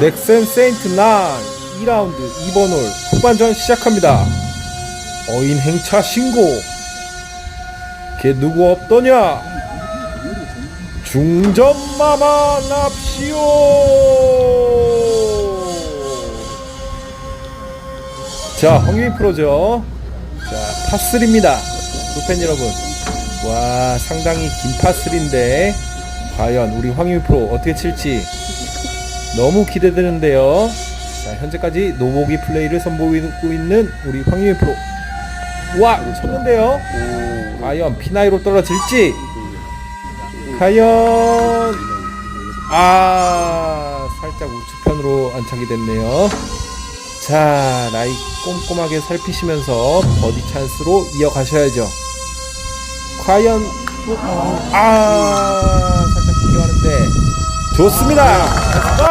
넥센 세인트 난 2라운드 2번 홀 후반전 시작합니다. 어인 행차 신고. 걔 누구 없더냐? 중전마마 납시오. 자, 황유희 프로죠. 자, 파3입니다. 불팬 여러분. 와, 상당히 긴 파3인데, 과연 우리 황유희 프로 어떻게 칠지 너무 기대되는데요. 자, 현재까지 노보기 플레이를 선보이고 있는 우리 황유희 프로. 와, 쳤는데요. 과연 피나이로 떨어질지. 과연 아 살짝 우측편으로 안착이 됐네요. 자 라이 꼼꼼하게 살피시면서 버디 찬스로 이어가셔야죠. 과연 아 살짝 비교하는데 좋습니다. 아!